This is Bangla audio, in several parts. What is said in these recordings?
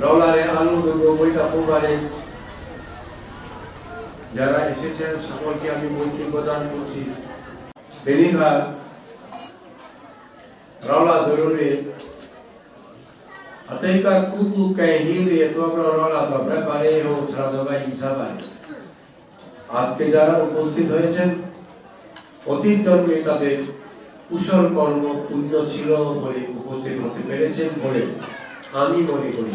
রওলারে আলু দুর্গ বৈশাখ কুমারে যারা এসেছেন, সকলকে আমি মৈত্রী প্রদান করছি। রওলা দরুরে Ateika kutu kai hiwi etobro rola তো ব্যাপারে ও আজকে যারা উপস্থিত হয়েছেন, অতীত জন্মে তাদের কুশল কর্ম পুণ্য ছিল বলে উপস্থিত হতে পেরেছেন বলে আমি মনে করি।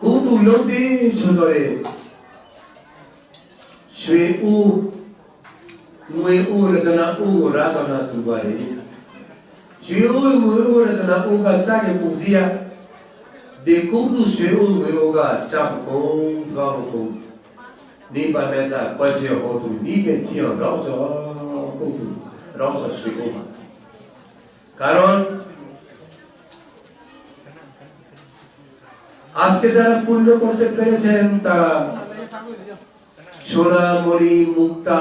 그것도 울렁대 저절에 쇠우 무에우 라더나 우 라더나 두바에 쇠우 무에우 라더나 우가 짜게 공지야. 내 공수 쇠우 무에우가 짬 공수하고 공수 네 밤에다 번째 호두 니게 티어 라우저 공수 라우저 쇠우마 가론 আজকে যারা পুণ্য করতে পেরেছেন তারা সোনা মণি মুক্তা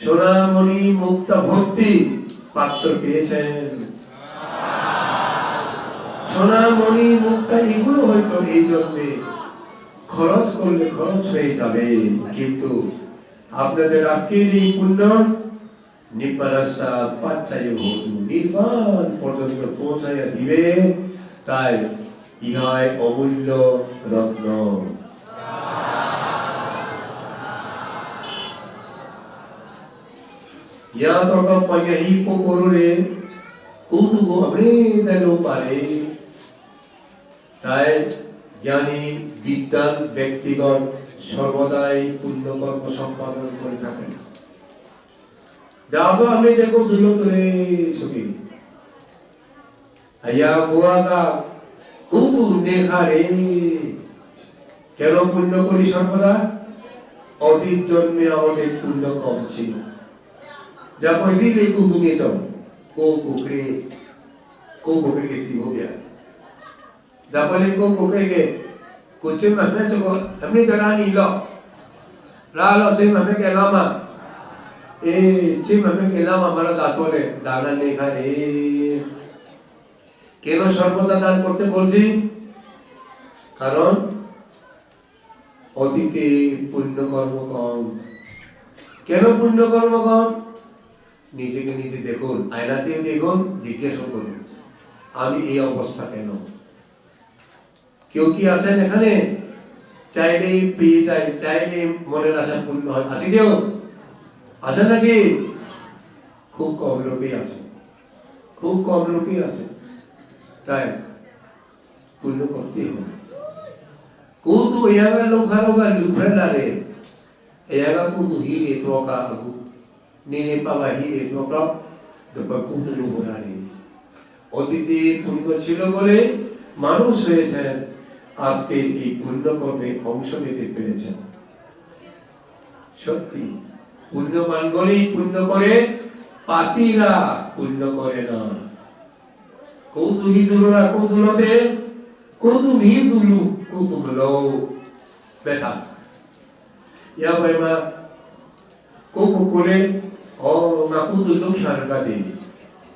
সোনা মণি মুক্তা ভক্তি পাত্র পেয়েছেন। সোনা মণি মুক্তা এগুলো হয়তো এই জন্যে খরচ করলে খরচ হয়ে যাবে, কিন্তু আপনাদের আজকের এই পুণ্য নিব্বানাসা পাচ্চাই হতু নির্বাণ পর্যন্ত পৌঁছাইয়া দিবে তাই ইহাই অমূল্য রত্ন ইয়া তখন পাইয়া এই পোকরে কৌতুক আপনি দেন পারে তাই জ্ঞানী বিদ্যান ব্যক্তিগণ সর্বদাই পুণ্যকর্ম সম্পাদন করে থাকেন যাব আমি দেখো সুযোগ তুলে ছবি আয়া বুয়াগা কুতু দেখা রে। কেন পুণ্য করি সর্বদা? অতীত জন্মে আমাদের পুণ্য কম ছিল। যা পহিলে কুতু নিয়ে চল। কো কুকরে কো কুকরে কে সিগো বিয়া Dapat ko ko ke kucing mana cakap kami terani lo. Lalu cing mana ke lama. Eh mana ke lama mana dato le দানা লেখা রে কেন সর্বদা দান করতে বলছি কারণ অতীতে পুণ্যকর্ম কম কেন পুণ্যকর্ম কম নিজেকে নিজে দেখুন আয়নাতে দেখুন জিজ্ঞাসা করুন আমি এই অবস্থা কেন কেউ কি আছেন এখানে চাইলেই পেয়ে যায় চাইলে মনের আশা পূর্ণ হয় আছে কেউ আছেন নাকি? খুব কম লোকই আছে খুব কম লোকই আছে তাই পূর্ণ করতে হবে। কুতু ইয়াগা লোখারোগা লুফ্রেলারে ইয়াগা কুতু হিরে তোকা আগু। নিনে পাবা হিরে তোকা তোকা কুতু লুফরারে অতীতে পুণ্য ছিল বলে মানুষ হয়েছেন। আজকে এই পুণ্যকর্মে অংশ নিতে পেরেছেন। সত্যি। পুণ্যমান গলেই পুণ্য করে, পাপীরা পুণ্য করে না। কৌতুহি তুলনা কৌতুলতে হি তুলু ব্যথা ইয়া বাইমা কোকো করে ও না কৌতুল লোক সারকা দে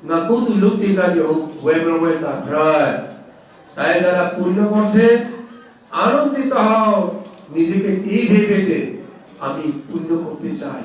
না কৌতুল লোক দেখা দে ও ওয়েব্র ওয়েতা ফ্রায় তাই যারা পুণ্য করছে, আনন্দিত হও। নিজেকে এই ভেবে যে আমি পুণ্য করতে চাই।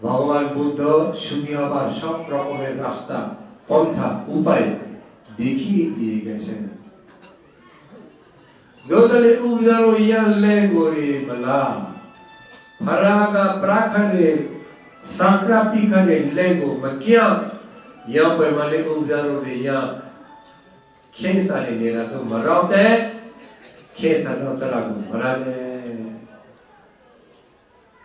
ভগবান বুদ্ধ সুখী হবার সব রকমের রাস্তা পন্থা উপায় দেখিয়ে দিয়ে গেছেন Dodale ubdaro yalle gore bala. Faraga prakhare sakra pikhare lego makia. यहाँ पर माले उपजारो ने यहाँ खेत आने नेरा तो मराते खेत आने तला को मरा दे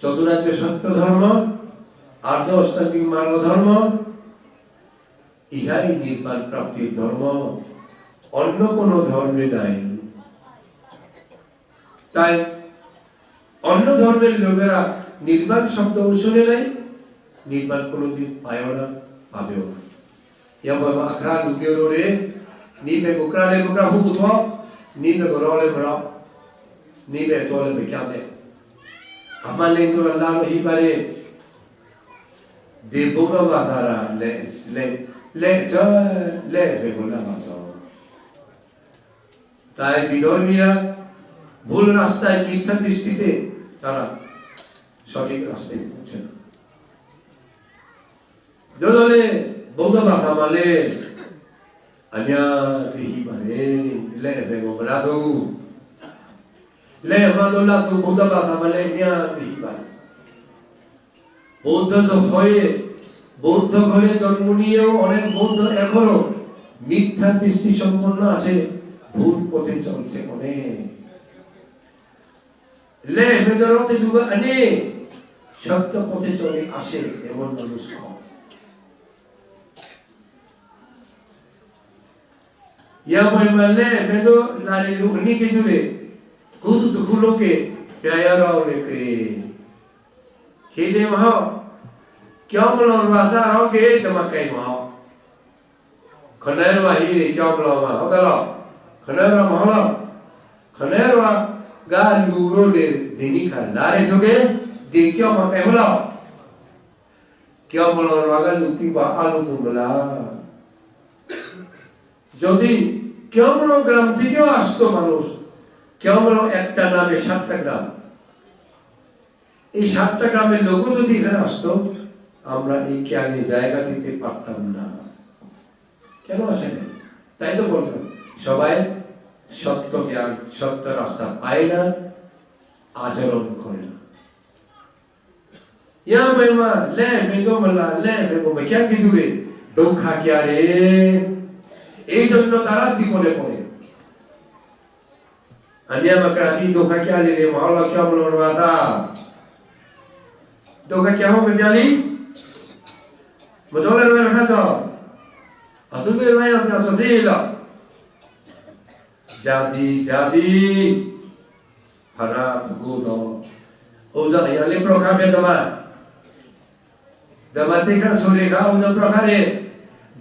চতুরাজ্য সত্য ধর্ম আর্ধ অষ্টাঙ্গিক মার্গ ধর্ম ইহাই নির্বাণ প্রাপ্তির ধর্ম। অন্য কোন ধর্মে নাই। তাই অন্য ধর্মের লোকেরা নির্বাণ শব্দ শুনে নাই নির্বাণ কোনোদিন পায়ও না, পাবেও না। yang bawa akra lubio rore ni be ukra le ukra hu tho ni be goro le bro ni be to le le le cha le ba cha তাই বিধর্মীরা ভুল রাস্তায় মিথ্যা দৃষ্টিতে তারা সঠিক রাস্তায় পৌঁছে না দোদলে বৌদ্ধ ভাষা মালে আমিয়া বিহি মানে লে বেগো বলাতো লে মাদুল্লা তো বৌদ্ধ বিহি মানে বৌদ্ধ তো হয়ে বৌদ্ধ ঘরে জন্ম নিয়েও অনেক বৌদ্ধ এখনও মিথ্যা দৃষ্টি সম্পন্ন আছে, ভুল পথে চলছে অনেক। লে মেদরতে ডুবে আনে, সত্য পথে চলে আসে এমন মানুষ কম। Ya malmale medo lari lu ni ke jule kudu tu kulo ke daya rao le ke khede maha kya molo rasa rao ke tamakai maha khanar wa hi re kya molo ma hodala khanar wa mahala khanar wa ga luro le dini kha lare thoge de kya ma kai hola kya molo ra ga luti ba alu kumla যদি কেমন গ্রাম থেকেও আসতো মানুষ কেমন একটা নামে সাতটা গ্রাম। এই সাতটা গ্রামের লোকও যদি এখানে আসতো, আমরা এই জ্ঞানে জায়গা দিতে পারতাম না। কেন আসে না তাই তো বলতাম সবাই সত্য জ্ঞান, সত্য রাস্তা পায় না, আচরণ করে না। ইয়া মহিমা, লে মেগো মাল্লা লে মেগো মা ক্যা কিছু রে দুঃখা ক্যা রে এই জন্য তারা বিপদে পড়ে। Ania makrati doka kya le le mahala kya mulor wata. Doka kya ho mebyali? Betul kan mereka tu? Asal dia main apa tu sila? Jadi jadi para guru. Udah ya le program ya teman. Dapat kan sore kau udah program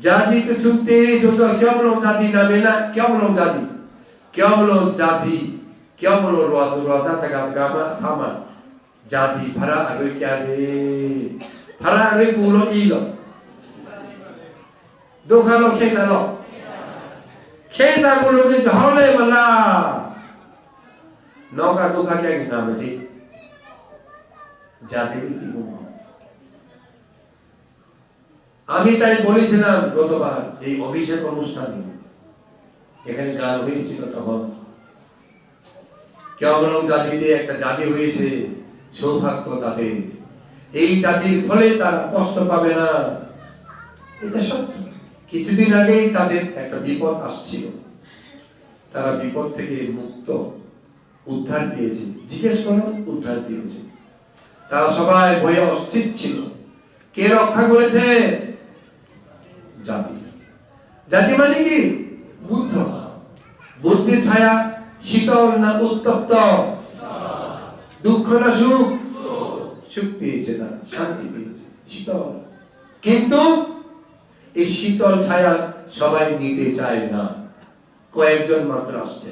জাতি তো ছুটতে ছোট কেমন জাতি নামে না কেমন জাতি কেমন রোয়াজ রোয়াজা টাকা টাকা থামা জাতি ভাড়া আরে কে রে ভাড়া আরে পুরো ইল দোকানো খেতালো খেতা গুলোকে ঝলে মালা নৌকা দোকা কে নামে জাতি কি আমি তাই বলেছিলাম গতবার এই অভিষেক অনুষ্ঠানে এখানে গান হয়েছিল তখন কেমন জাতিতে একটা জাতি হয়েছে, সৌভাগ্য তাদের এই জাতির ফলে তারা কষ্ট পাবে না। এটা সত্য। কিছুদিন আগেই তাদের একটা বিপদ আসছিল। তারা বিপদ থেকে মুক্ত, উদ্ধার পেয়েছে। জিজ্ঞেস করো উদ্ধার পেয়েছে। তারা সবাই ভয়ে অস্থির ছিল। কে রক্ষা করেছে? জাতি। জাতি মানে কি? বুদ্ধ বুদ্ধির ছায়া শীতল না উত্তপ্ত? দুঃখ না সুখ? সুখ পেয়েছে শান্তি পেয়েছে, শীতল। কিন্তু এই শীতল ছায়া সবাই নিতে চায় না। কয়েকজন মাত্র আসছে।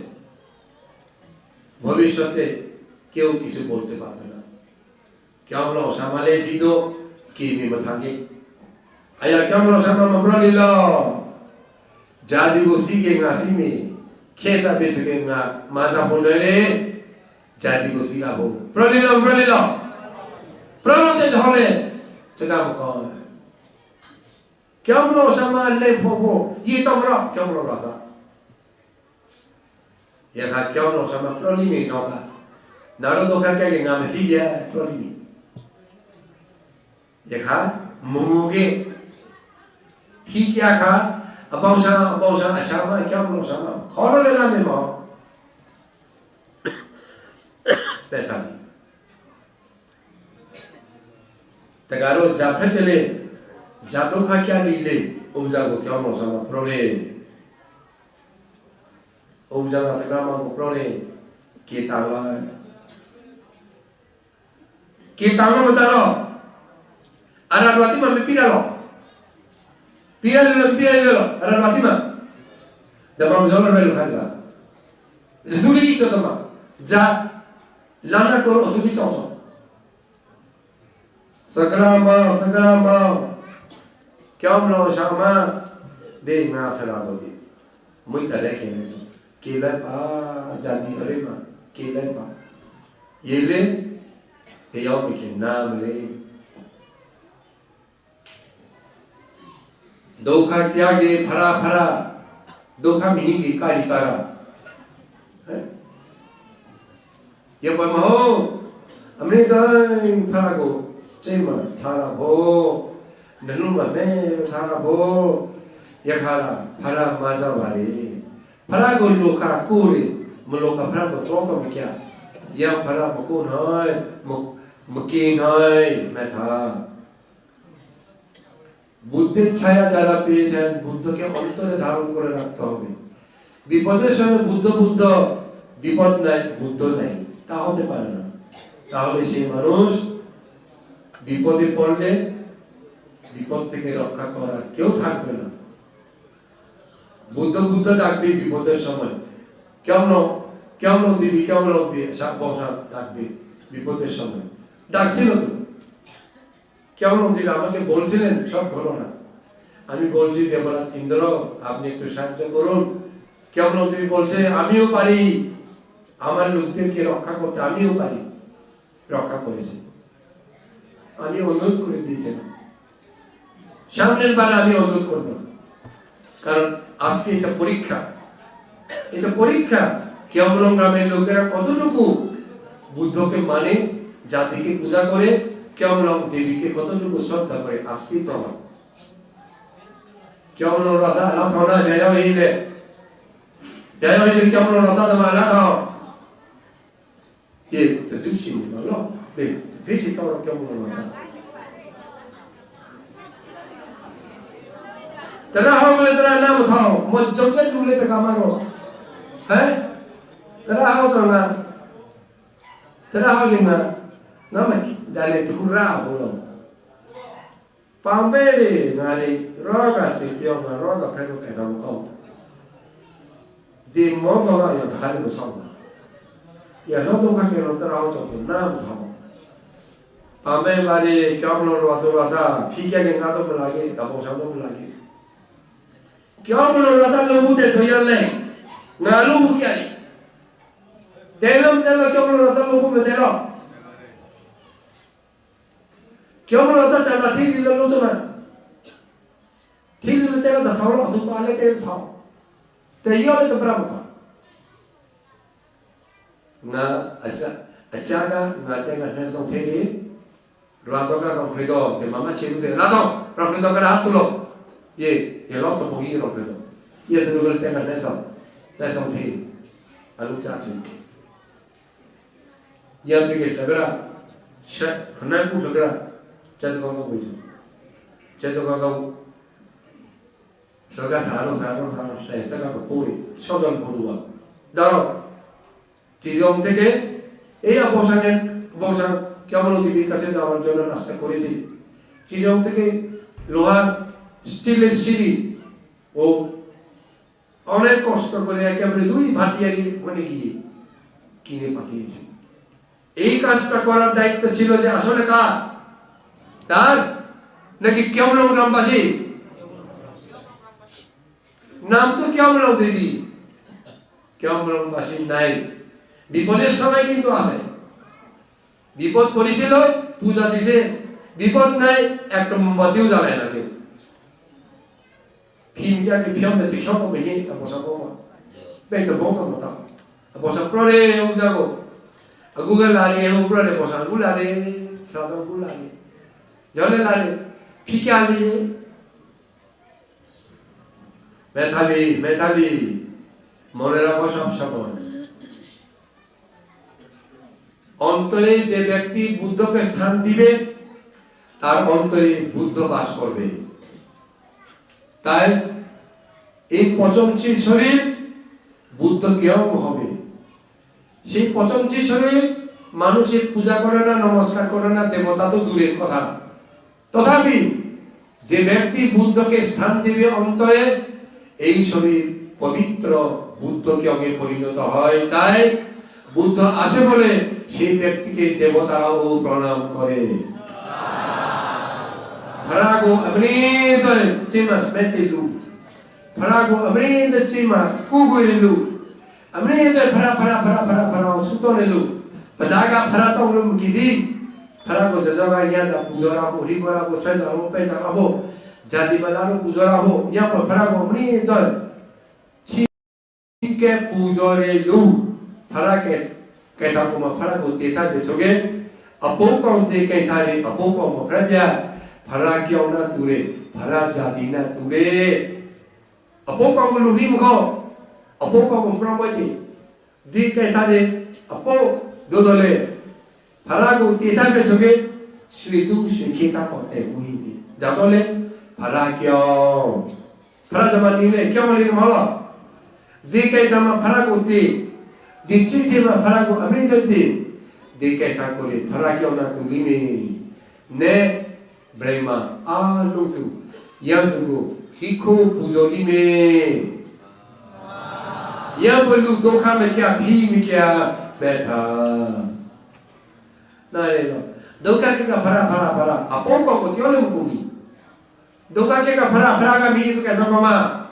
ভবিষ্যতে কেউ কিছু বলতে পারবে না। কেমন সামালে দিদ কি মিমে থাকে? আয়া কেমন সামা মগ্রলিল jadi gusti ke ngasi me keta beche ke nga maja ponele jadi gusti ka ho pralila pralila pralote dhole chaka mkon কেমন সামা লে ফবো ই তোমরা কেমন রাসা এখা কেমন সামা প্রলিমি নকা নারো দোকা কে নাম সিগিয়া প্রলিমি এখা মুগে কি abawsa, abawsa asawa, ikaw ang asawa. Koro na namin mo. Betani. Tagaro jafet le, jadoo ka kya nile, ubja ko kya mo sama prore. Ubja na sagrama ko prore, kitawa. Kitawa mo talo. Aradwati mamipira lo. PL PL ada Fatima. Zaman zaman belu khaga. Zuli itu tema. Ja lana koro zuli contoh. Sakra ma sakra ma क्या हम लोग शामा दे ना चला दोगे मुई करे खेने जी केले पा जानी अरे माँ केले पा ये ले ते यार मुझे नाम ले दोखा त्यागे फरा फरा दोखा मिहिगी कारिकारा ये पर महो, हमने तो दाई फरा को चेमा थारा भो नलुमा में थारा भो, ये खारा फरा माजा वाले। फरा को लोका कोरे मलोका फरा को तो में क्या? ये फरा मकून है? मकीन है मैं था। বুদ্ধের ছায়া যারা পেয়েছেন, বুদ্ধকে অন্তরে ধারণ করে রাখতে হবে। বিপদের সময় বুদ্ধ বুদ্ধ, বিপদ নাই, বুদ্ধ নাই। তা হতে পারে না। তাহলে সেই মানুষ বিপদে পড়লে বিপদ থেকে রক্ষা করার কেউ থাকবে না। বুদ্ধ বুদ্ধ ডাকবে বিপদের সময়। কেমন কেমন দিবি কেমন বসা ডাকবে বিপদের সময়? ডাকছিল তো। কেমন দিবি আমাকে বলছিলেন, সব হলো না। আমি বলছি, দেবরাজ ইন্দ্র, আপনি একটু সাহায্য করুন। কেমন দিবি বলছে, আমিও পারি। আমার লোকদেরকে রক্ষা করতে আমিও পারি। রক্ষা করেছি। আমি অনুরোধ করে দিয়েছিলাম সামনের বার আমি অনুরোধ করব কারণ আজকে এটা পরীক্ষা। এটা পরীক্ষা। কেমন গ্রামের লোকেরা কতটুকু বুদ্ধকে মানে জাতিকে পূজা করে কেমন কেমলম দেবীকে কতটুকু শ্রদ্ধা করে? আজকে প্রমাণ। কেমন রথা আলাপ না? ব্যয় হইলে ব্যয় হইলে কেমন রথা তোমার আলাপ এ তুলসী হল বেশি কেমন কেমন রাধা। তারা হবে তারা নাম থাও মজ্জতে ডুবলে হ্যাঁ? তো কামানো হ্যাঁ? তারা হতো না। তারা হবে না? না নাকি dale curracolo. Pambele, nale, roga si tioma roga pelo che non conto. Di modo la io tali lo sono. Io non tocca che non te la ho toccato, non tocca. 밤에 말이 겨울로 와서 와서 피격에 나도 몰라게 나보상도 몰라게 겨울로 와서 너무대 더열래 나로 무기하니 대놈 대로 겨울로 와서 너무 대로 기억으로 어떠잖아 뒤에 था 놓잖아 뒤에 일로 때가 तेरे 타오라 ते 거 वाले तो प्रभु का ना अच्छा अच्छा का ना 아차가 का नहीं। सोचे थे रातों का रोकने दो ये मामा छीन दे तो रोकने दो कर हाथ तुलो ये ये लोग तो होगी रोकने दो। ये तो लोग लेते हैं ऐसा ऐसा थी अलग चाची ये अपनी के झगड़ा खन्ना को झगड़ा। to ga ga 저가 다른 다른 사람 세상가 보리 초전 보루와 다로 지금 থেকে এই অবসানের অবসান কেমন দেবীর কাছে যাওয়ার জন্য রাস্তা করেছি চিরং থেকে লোহার স্টিলের সিঁড়ি ও অনেক কষ্ট করে একেবারে দুই ভাটিয়ারি ওখানে গিয়ে কিনে পাঠিয়েছেন এই কাজটা করার দায়িত্ব ছিল যে আসলে কার তার? নাকি কেমন গ্রামবাসী? নাম তো কেমন দিদি। কেমনবাসী নাই। বিপদের সময় কিন্তু আসে বিপদ পড়েছিল, পূজা দিছে। বিপদ নাই একটা মোমবাতিও জ্বালায় না কেউ। ফিল্ম যাকে ফিল্ম দেখতে সব মেয়ে বসা বমা। বেটা বমা মতা বসা প্ররে যাব। গুগল লারে ও প্ররে বসা গুলারে সাদা গুলারে জলে লারে ফিকে আলিয়ে মেথালি মেথালি মনে রাখো অন্তরে যে ব্যক্তি বুদ্ধকে স্থান দিবে তার অন্তরে বুদ্ধ বাস করবে তাই এই পচনশীল শরীর বুদ্ধ কেউ হবে সেই পচনশীল শরীর মানুষের পূজা করে না নমস্কার করে না দেবতা তো দূরের কথা তথাপি যে ব্যক্তি বুদ্ধকে স্থান দিবে অন্তরে, এই শরীর পবিত্র বুদ্ধকে অঙ্গে পরিণত হয়। তাই বুদ্ধ আসে বলে সেই ব্যক্তিকে দেবতারাও প্রণাম করে। 하나님과 저자가 이냐자 부절하고 리버하고 절단하고 빼단하고 자디바다로 부절하고 야포 파라고 우리들 쉽게 부절일루 파라게 깨타고 막 파라고 데이터 저게 아포 가운데 깨타리 아포 가운데 프라비아 파라기오나 두레 파라자디나 두레 아포 가운데 루비무고 아포 가운데 프라모티 디케타리 아포 도돌레 바라고 대답에 저게 수이둥 수이키다 어때 우이니 나돌레 바라겨 바라자마니네 겨말리는 말라 디케이타마 바라고티 디치티마 바라고 아메데티 디케이타코리 바라겨나 우리니 네 브레마 아루투 야스고 히코 부조리메 या बोलू धोखा में क्या भी में क्या बैठा 나이로 너까지가 바라 바라 바라 아 뽕거 못 뛰어내 먹고니 너까지가 바라 바라가 미이도가 저거마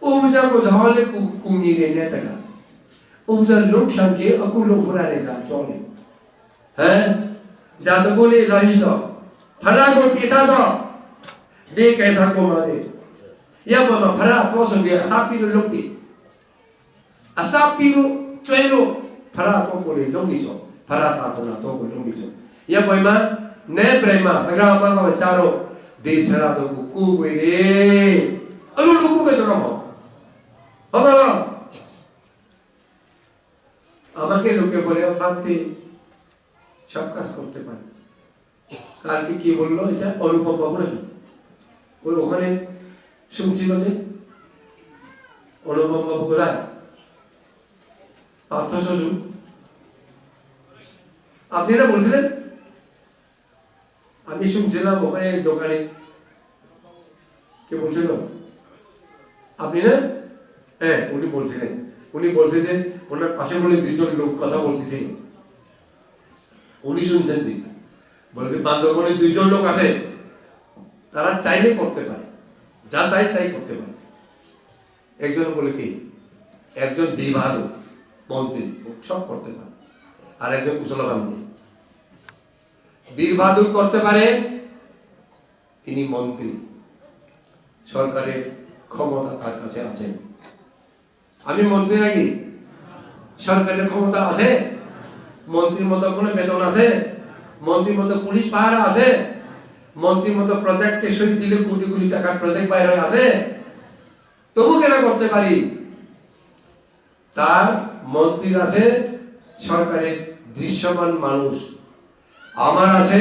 옴자고 저월에 궁이래 내다가 옴자 록향게 아꾸로 보라래 자 저래 에 자도고리 라이죠 바라고 뛰다죠 네 कैसा को मारे या बोलो भरा पोसोगे असा पीरो लुकी असा पीरो Chero prātokoli lungicho, prātātana tokoli lungicho. Ya poema, ne prema, sagrada mano vacharo, de chara do kuku guire. Alu luku ke choramo. Agala. আমাকে লোকে বলে ভাবতে সব কাজ করতে পারে কালকে কি বলল এটা অনুপম বাবু নাকি ওই ওখানে শুনছিল যে অনুপম বাবু কোথায় শ্বশুর আপনি না বলছিলেন? আমি শুনছিলাম ওখানে দোকানে। কে বলছিল? আপনি না? হ্যাঁ উনি বলছিলেন। উনি বলছিলেন, ওনার পাশে বলে দুজন লোক কথা বলতেছিল উনি শুনছেন ঠিক বলে বান্দরবনে দুইজন লোক আছে। তারা চাইলে করতে পারে। যা চাই তাই করতে পারে। একজন বলে কি? একজন বিবাহ মন্ত্রী সব করতে পারে। আর একজন কুশলা বান্ধব বীর বাহাদুর করতে পারে, তিনি মন্ত্রী। সরকারের ক্ষমতা তার কাছে আছে। আমি মন্ত্রী নাকি? সরকারের ক্ষমতা আছে? মন্ত্রীর মতো কোনো বেতন আছে? মন্ত্রীর মতো পুলিশ পাহারা আছে? মন্ত্রীর মতো প্রজেক্টে সই দিলে কোটি কোটি টাকার প্রজেক্ট বাইরে আছে? তবু কেন করতে পারি? তার মন্ত্রীর আছে, সরকারের দৃশ্যমান মানুষ। আমার আছে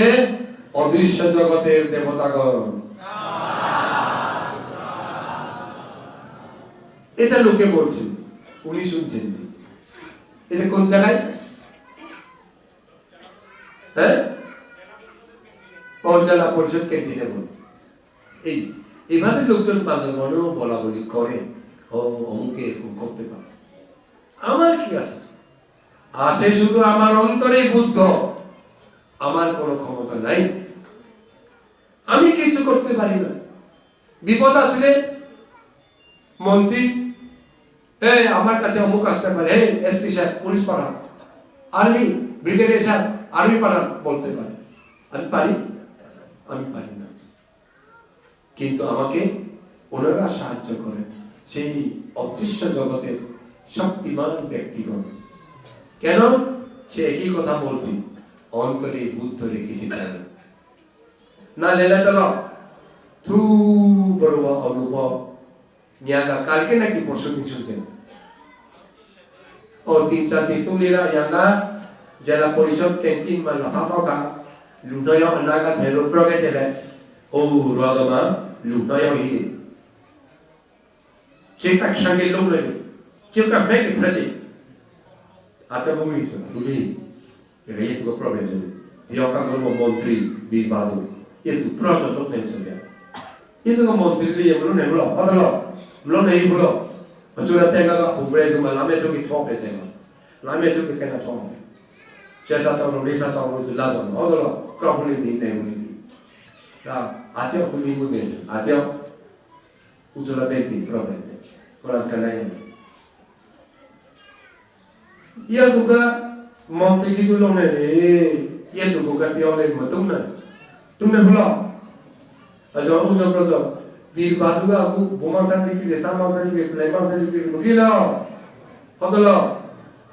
অদৃশ্য জগতের দেবতাগণ। এটা লোকে বলছেন উনি শুনছেন এটা কোন জায়গায়? হ্যাঁ? জেলা পরিষদ ক্যান্টিনে বল এই এইভাবে লোকজন বান্দরবনেও বলা বলি করে ও অমুকে এরকম করতে পারে। আমার কি আছে? আছে শুধু আমার অন্তরে বুদ্ধ। আমার কোনো ক্ষমতা নাই। আমি কিছু করতে পারি না। বিপদ আসলে মন্ত্রী, এই, আমার কাছে অমুক আসতে পারে। হে এসপি সাহেব, পুলিশ পাঠান। আর্মি, ব্রিগেডিয়ার সাহেব, আর্মি পাঠান, বলতে পারে। আমি পারি? আমি পারি না। কিন্তু আমাকে ওনারা সাহায্য করেন। সেই অদৃশ্য জগতের শক্তিমান ব্যক্তিগণ। কেন? সে একই কথা বলছি। অন্তরে বুদ্ধ রেখেছি না, লেলা চল। থু, বড় অনুভব। নিয়াগা, কালকে নাকি পরশু দিন শুনছেন? ও রগমা লুনয় হিরে চেকা খ্যাঙ্গে লোমরে চেকা মেকে ফ্রেদে আতা Still can make it plenty. Ata mo miso, suli. Ega yesu go problem suli. Dio kan go mo montri bi badu. Yesu proto to ne suli. Yesu go montri li yemu ne mulo. Ata lo. Mulo ne mulo. Achura tenga ga umbre zuma lame to ki top tenga. Lame to ki kena top. Chesa ta no lisa ta no sula ta no. Ata lo. Kapu ni ni ne mu ni. Ta atio suli mu ne. Atio. Utola benti problem. Kora skalai. 예수가 몸띠 기둘러내니 예수가 뛰어내 तुमने 동네 불러 아저 오늘 그러죠 वीर बादुगा आपको बोमा साथी की रेसा माता की प्लेमा साथी की मुगी ला पद लो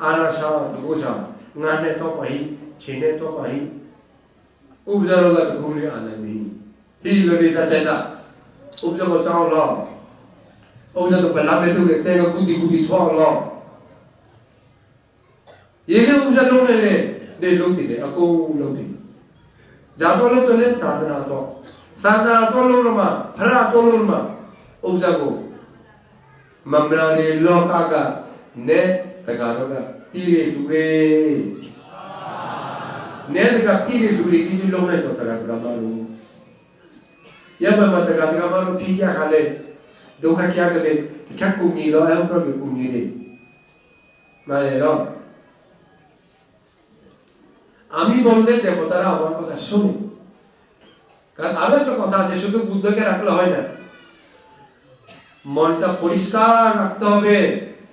आना शाम तो सा नाने तो पाही छेने तो पाही उपजारो का घूमने आने नहीं ही लड़ी था चाहता उपजा बचाओ ला उपजा तो पहला बैठोगे तेरे बुद्धि बुद्धि थोड़ा ला ရေလေးဦးဖြတ်လုံးနဲ့နေလုံးတည်တယ်အကုန်လုံးတည်ဇာတော်လို့တလဲသာသနာတော်သာသနာတော်လုံးမှာဖရာတော်လုံးမှာဥစ္စာကိုမမရာနေလောကကနေတကာတော့ကပြည်ရလူတွေနေတကပြည်ရလူတွေကြီးကြီးလုံးနဲ့တော့တကာကမလို့ယမမတကာတကာမလို့ဖြစ်ရခါလေဒုက္ခကြရကလေးတစ်ချက်ကုန်ကြီးတော့အဲ့ဘုရားကကုန်ကြီးလေမာလေတော့ আমি বললে দেবতারা আমার কথা শুনে কারণ আরও একটা কথা আছে, শুধু বুদ্ধকে রাখলে হয় না। মনটা পরিষ্কার রাখতে হবে।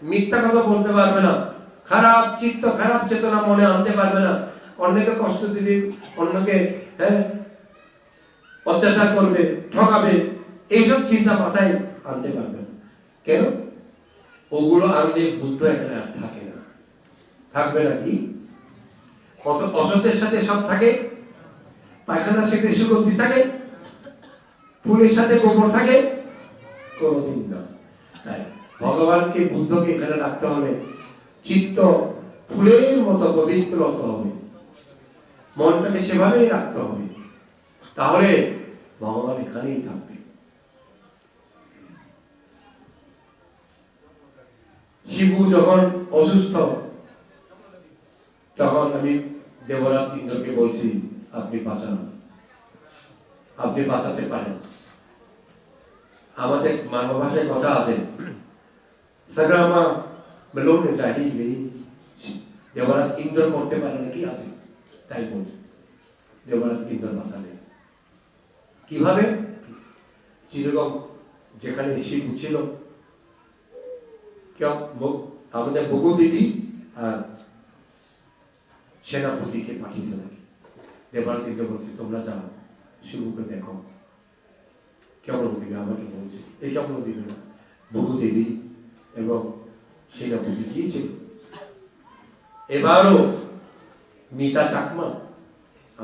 মিথ্যা কথা বলতে পারবে না। খারাপ চিত্ত, খারাপ চেতনা মনে আনতে পারবে না। অন্যকে কষ্ট দিবে, অন্যকে হ্যাঁ অত্যাচার করবে, ঠকাবে, এইসব চিন্তা মাথায় আনতে পারবে না। কেন? ওগুলো আনলে বুদ্ধ এখানে আর থাকে না। থাকবে না কি? অসতের সাথে সব থাকে, পায়খানার সাথে সুগন্ধি থাকে, ফুলের সাথে গোবর থাকে, কোনোদিন না। তাই ভগবানকে বুদ্ধকে এখানে রাখতে হবে, চিত্ত ফুলের মতো পবিত্র হবে। মনটাকে সেভাবেই রাখতে হবে, তাহলে ভগবান এখানেই থাকবে। শিবু যখন অসুস্থ তখন আমি দেবরাজ ইন্দ্রকে বলছি, আপনি বাঁচান। আপনি বাঁচাতে পারেন। আমাদের মানব ভাষায় কথা আছে দেবরাজ ইন্দ্র করতে পারে নাকি আছে? তাই বলছে, দেবরাজ ইন্দ্র বাঁচালে। কীভাবে? চিরকম যেখানে শিব ছিল, কেউ আমাদের বগু দিদি আর সেনাপতিকে পাঠিয়েছে নাকি? ইন্দ্র বলছে, তোমরা যাও শিবকে দেখো। কেমন দিবে আমাকে বলছে এই কেমন দিবে না, বহু দেবী এবং সেনাপতি গিয়েছিল এবারও মিতা চাকমা,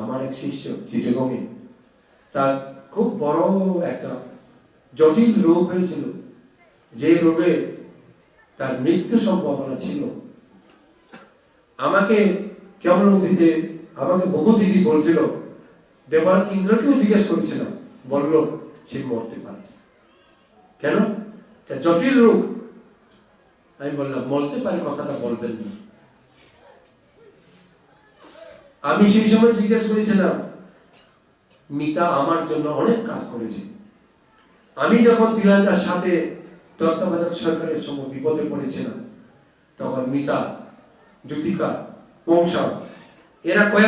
আমার এক শিষ্য চিটগমে তার খুব বড় একটা জটিল রোগ হয়েছিল। যে রোগে তার মৃত্যু সম্ভাবনা ছিল। আমাকে কেমন দিদি? আমাকে বহু দিদি বলছিল, দেবরাজ ইন্দ্রকেও জিজ্ঞেস করেছিলাম বলল, সে মরতে পারে। কেন? জটিল রোগ আমি বললাম, মরতে পারে কথাটা বলবেন না। আমি সেই সময় জিজ্ঞেস করেছিলাম, মিতা আমার জন্য অনেক কাজ করেছে। আমি যখন দুই হাজার সাতে তত্ত্বাবধায়ক সরকারের সময় বিপদে পড়েছিলাম, তখন Mita, Jyotika Bom, tchau. Era qual